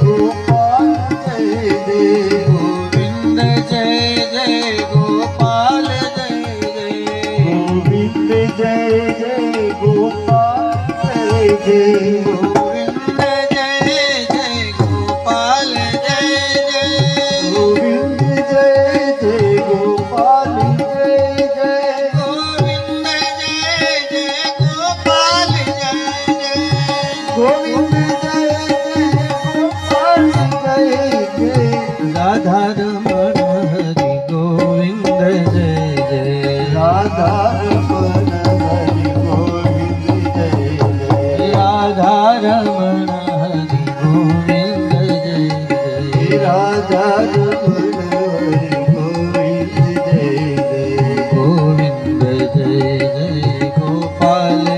ગોપાલ જય જય ગોવિંદ જય જય ગોપાલ જય જય ગોવિંદ જય જય ગોપાલ જય જય રમણ હરિ ગોવિંદ જય જય રાધા રમણ હરિ ગોવિંદ જય જય રાધા રમણ હરિ ગોવિંદ જય જય રાધા રમણ હરિ ગોવિંદ જય જય ગોવિંદ જય જય ગોપાલ